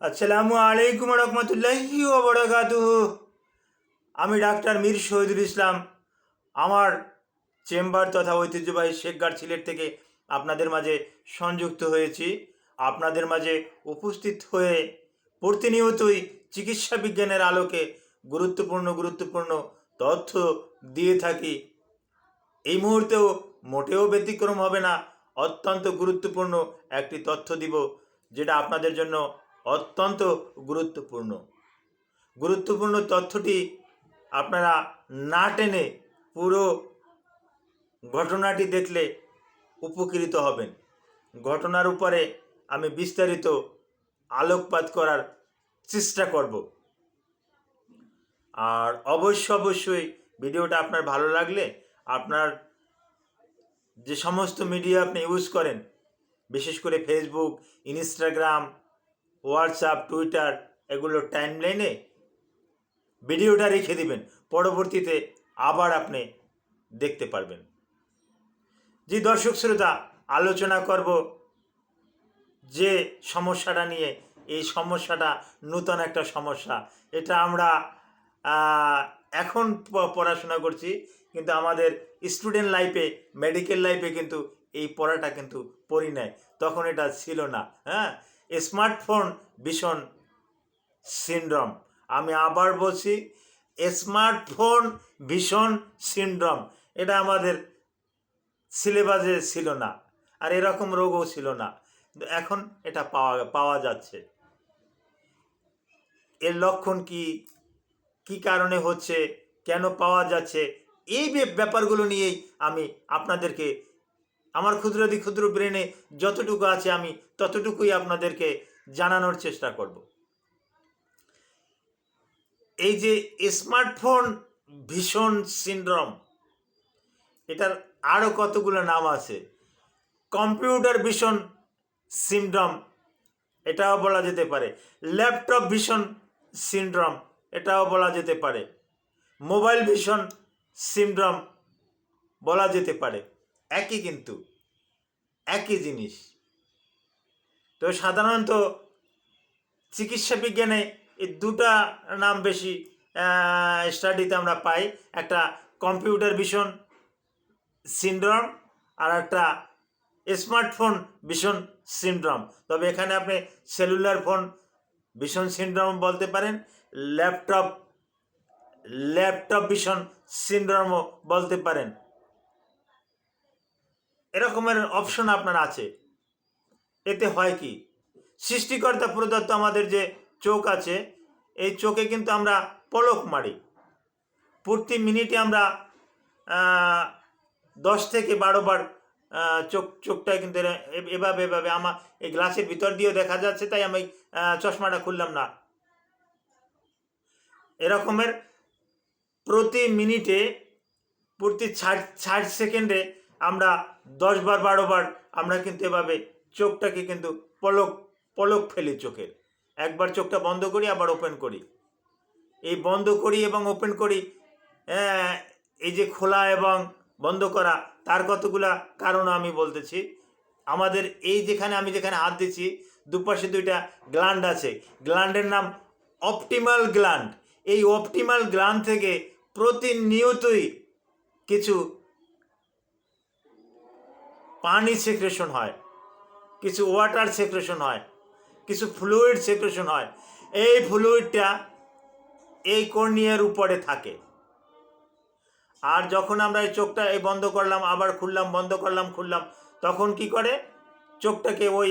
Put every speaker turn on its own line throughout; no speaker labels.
আসসালামু আলাইকুম রহমতুল্লাহি বরকাতুহ। আমি ডাক্তার মীর শহীদুল ইসলাম। আমার চেম্বার তথা ঐতিহ্যবাহী শেখগার সিলেট থেকে আপনাদের মাঝে সংযুক্ত হয়েছি। আপনাদের মাঝে উপস্থিত হয়ে প্রতিনিয়তই চিকিৎসা বিজ্ঞানের আলোকে গুরুত্বপূর্ণ গুরুত্বপূর্ণ তথ্য দিয়ে থাকি। এই মুহূর্তেও মোটেও ব্যতিক্রম হবে না। অত্যন্ত গুরুত্বপূর্ণ একটি তথ্য দিব, যেটা আপনাদের জন্য অত্যন্ত গুরুত্বপূর্ণ। গুরুত্বপূর্ণ তথ্যটি আপনারা না টেনে পুরো ঘটনাটি দেখলে উপকৃত হবেন। ঘটনার উপরে আমি বিস্তারিত আলোকপাত করার চেষ্টা করব। আর অবশ্য অবশ্যই ভিডিওটা আপনার ভালো লাগলে আপনার যে সমস্ত মিডিয়া আপনি ইউজ করেন, বিশেষ করে ফেসবুক ইনস্টাগ্রাম হোয়াটসঅ্যাপ, টুইটার, এগুলো টাইমলাইনে ভিডিওটা রেখে দিবেন। পরবর্তীতে আবার আপনি দেখতে পারবেন। জি দর্শক শ্রোতা, আলোচনা করব যে সমস্যাটা নিয়ে। এই সমস্যাটা নূতন একটা সমস্যা। এটা আমরা এখন পড়াশোনা করছি, কিন্তু আমাদের স্টুডেন্ট লাইফে, মেডিকেল লাইফে কিন্তু এই পড়াটা কিন্তু পড়ি নাই। তখন এটা ছিল না হ্যাঁ? স্মার্টফোন ভীষণ সিনড্রম। আমি আবার বলছি, স্মার্টফোন ভীষণ সিনড্রম। এটা আমাদের সিলেবাসে ছিল না, আর এরকম রোগও ছিল না। এখন এটা পাওয়া পাওয়া যাচ্ছে। এর লক্ষণ কি কি কারণে হচ্ছে, কেন পাওয়া যাচ্ছে, এই ব্যাপারগুলো নিয়েই আমি আপনাদেরকে আমার ক্ষুদ্রাতি ক্ষুদ্র ব্রেনে যতটুকু আছে আমি ততটুকুই আপনাদেরকে জানানোর চেষ্টা করব। এই যে স্মার্টফোন ভীষণ সিনড্রম, এটার আরও কতগুলো নাম আছে? কম্পিউটার ভীষণ সিনড্রম, এটাও বলা যেতে পারে। ল্যাপটপ ভীষণ সিনড্রম, এটাও বলা যেতে পারে। মোবাইল ভীষণ সিনড্রম, বলা যেতে পারে। একই কিন্তু, একই জিনিস। তো সাধারণত চিকিৎসা বিজ্ঞানে এই দুটা নাম বেশি স্টাডিতে আমরা পাই। একটা কম্পিউটার ভীষণ সিনড্রম আর একটা স্মার্টফোন ভীষণ সিনড্রম তবে এখানে আপনি সেলুলার ফোন ভীষণ সিনড্রম বলতে পারেন ল্যাপটপ ল্যাপটপ ভীষণ সিনড্রমও বলতে পারেন। এরকমের অপশন আপনার আছে। এতে হয় কি? সৃষ্টিকর্তা প্রদত্ত আমাদের যে চোখ আছে, এই চোখে কিন্তু আমরা পলক মারি। প্রতি মিনিটে আমরা দশ থেকে বারো বার চোখ, চোখটা কিন্তু এভাবে এভাবে আমার এই গ্লাসের ভিতর দিয়েও দেখা যাচ্ছে, তাই আমি চশমাটা খুললাম না। এরকমের প্রতি মিনিটে, প্রতি ষাট ষাট সেকেন্ডে আমরা দশ বার বারো বার আমরা কিন্তু এভাবে চোখটাকে কিন্তু পলক পলক ফেলি চোখের। একবার চোখটা বন্ধ করি আবার ওপেন করি। এই বন্ধ করি এবং ওপেন করি আহ, এই যে খোলা এবং বন্ধ করা তার কতগুলা কারণ আমি বলতেছি। আমাদের এই যেখানে আমি যেখানে হাত দিচ্ছি দুপাশে দুইটা গ্ল্যান্ড আছে। গ্ল্যান্ডের নাম অপটিমাল গ্ল্যান্ড এই অপটিমাল গ্ল্যান্ড থেকে প্রতিনিয়তই কিছু পানি সেক্রেশন হয়, কিছু ওয়াটার সেক্রেশন হয়, কিছু ফ্লুইড সেক্রেশন হয়। এই ফ্লুইডটা এই কর্নিয়ার উপরে থাকে। আর যখন আমরা এই চোখটা এই বন্ধ করলাম, আবার খুললাম, বন্ধ করলাম, খুললাম, তখন কি করে? চোখটাকে ওই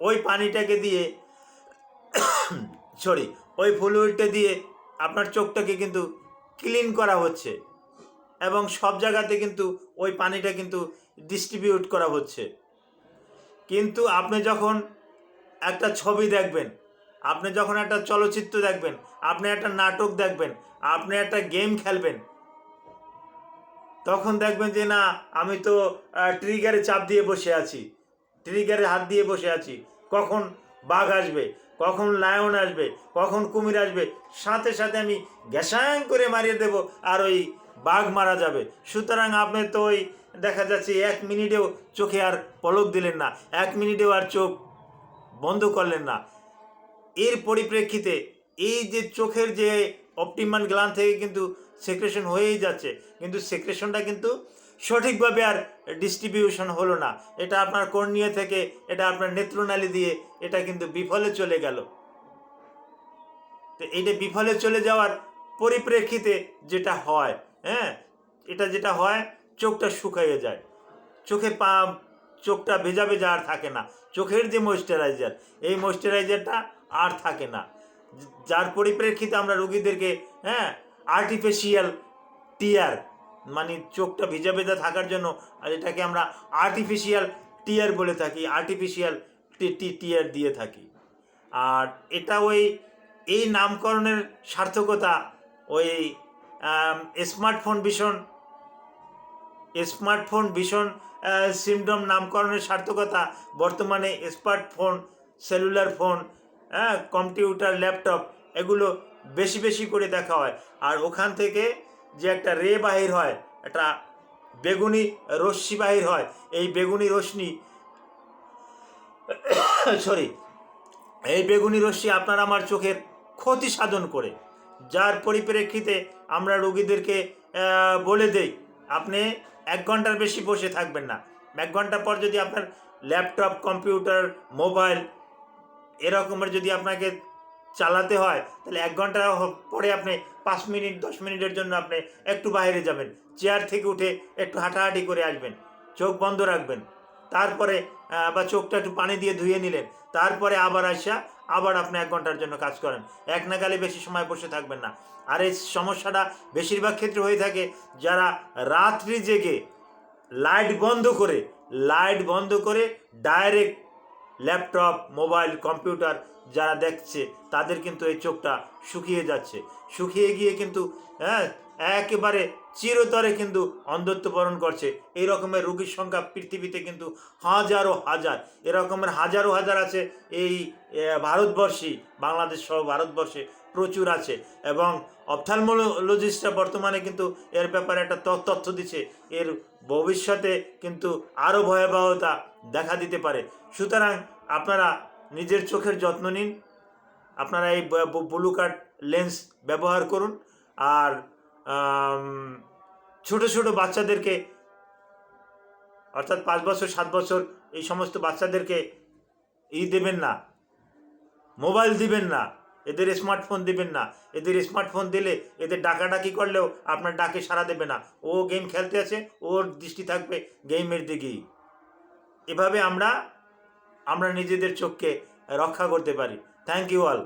ওই পানিটাকে দিয়ে সরি ওই ফ্লুইডটা দিয়ে আপনার চোখটাকে কিন্তু ক্লিন করা হচ্ছে। এবং সব জায়গাতে কিন্তু ওই পানিটা কিন্তু ডিস্ট্রিবিউট করা হচ্ছে। কিন্তু আপনি যখন একটা ছবি দেখবেন, আপনি যখন একটা চলচ্চিত্র দেখবেন, আপনি একটা নাটক দেখবেন, আপনি একটা গেম খেলবেন, তখন দেখবেন যে না, আমি তো ট্রিগারে চাপ দিয়ে বসে আছি ট্রিগারে হাত দিয়ে বসে আছি। কখন বাঘ আসবে, কখন লায়ন আসবে, কখন কুমির আসবে, সাথে সাথে আমি গ্যাসাং করে মারিয়ে দেব আর ওই বাঘ মারা যাবে। সুতরাং আপনি তো ওই দেখা যাচ্ছে এক মিনিটেও চোখে আর পলক দিলেন না। এক মিনিটেও আর চোখ বন্ধ করলেন না। এর পরিপ্রেক্ষিতে এই যে চোখের যে অপটিমান গ্লান থেকে কিন্তু সেক্রেশন হয়েই যাচ্ছে। কিন্তু সেক্রেশনটা কিন্তু সঠিকভাবে আর ডিস্ট্রিবিউশন হলো না। এটা আপনার কর্নিয়া থেকে, এটা আপনার নেত্রনালী দিয়ে এটা কিন্তু বিফলে চলে গেল। তো এইটা বিফলে চলে যাওয়ার পরিপ্রেক্ষিতে যেটা হয় হ্যাঁ? এটা যেটা হয়, চোখটা শুকাইয়ে যায়। চোখের পা, চোখটা ভেজা ভেজা আর থাকে না। চোখের যে ময়েশ্চারাইজার এই ময়েশ্চারাইজারটা আর থাকে না। যার পরিপ্রেক্ষিতে আমরা রুগীদেরকে হ্যাঁ আর্টিফিশিয়াল টিয়ার মানে চোখটা ভেজা ভেজা থাকার জন্য আর এটাকে আমরা আর্টিফিশিয়াল টিয়ার বলে থাকি আর্টিফিশিয়াল টিয়ার দিয়ে থাকি। আর এটা ওই, এই নামকরণের সার্থকতা, ওই স্মার্টফোন ভীষণ স্মার্টফোন ভীষণ সিমডম নামকরণের সার্থকতা। বর্তমানে স্মার্টফোন, সেলুলার ফোন হ্যাঁ কম্পিউটার, ল্যাপটপ, এগুলো বেশি বেশি করে দেখা হয়। আর ওখান থেকে যে একটা রে বাহির হয়, একটা বেগুনি রশ্মি বাহির হয়, এই বেগুনি রশ্মি সরি এই বেগুনি রশ্মি আপনার আমার চোখের ক্ষতি সাধন করে। যার পরিপ্রেক্ষিতে আমরা রোগীদেরকে বলে দেই, আপনি এক ঘণ্টার বেশি বসে থাকবেন না। এক ঘণ্টা পর যদি আপনার ল্যাপটপ, কম্পিউটার, মোবাইল এরকমের যদি আপনাকে চালাতে হয়, তাহলে এক ঘণ্টা পরে আপনি পাঁচ মিনিট, দশ মিনিটের জন্য আপনি একটু বাইরে যাবেন। চেয়ার থেকে উঠে একটু হাঁটাহাঁটি করে আসবেন। চোখ বন্ধ রাখবেন। তারপরে বা চোখটা একটু পানি দিয়ে ধুয়ে নিলেন। তারপরে আবার আসা আবার আপনি এক ঘণ্টার জন্য কাজ করেন। এক নাগালে বেশি সময় বসে থাকবেন না। আর এই সমস্যাটা বেশিরভাগ ক্ষেত্রে হয়ে থাকে যারা রাত্রি জেগে লাইট বন্ধ করে লাইট বন্ধ করে ডাইরেক্ট ল্যাপটপ, মোবাইল, কম্পিউটার যারা দেখছে, তাদের কিন্তু এই চোখটা শুকিয়ে যাচ্ছে। শুকিয়ে গিয়ে কিন্তু হ্যাঁ একেবারে চিরতরে কিন্তু অন্ধত্ব বরণ করছে। এই রকমের রোগীর সংখ্যা পৃথিবীতে কিন্তু হাজারো হাজার। এরকমের হাজারো হাজার আছে এই ভারতবর্ষী, বাংলাদেশ সহ ভারতবর্ষে। প্রচুর আছে। এবং অপথালমোলজিস্টরা বর্তমানে কিন্তু এর ব্যাপারে একটা তথ্য দিচ্ছে। এর ভবিষ্যতে কিন্তু আরও ভয়াবহতা দেখা দিতে পারে। সুতরাং আপনারা নিজের চোখের যত্ন নিন। আপনারা এই ব্লু কার্ড লেন্স ব্যবহার করুন। আর ছোট ছোট বাচ্চাদেরকে, অর্থাৎ পাঁচ বছর, সাত বছর, এই সমস্ত বাচ্চাদেরকে ই দেবেন না। মোবাইল দিবেন না। এদের স্মার্টফোন দেবেন না। এদের স্মার্টফোন দিলে এদের ডাকাডাকি করলেও আপনার ডাকে সাড়া দেবে না। ও গেম খেলতে আছে, ওর দৃষ্টি থাকবে গেমের দিকেই। এভাবে আমরা আমরা নিজেদের চোখকে রক্ষা করতে পারি। Thank you all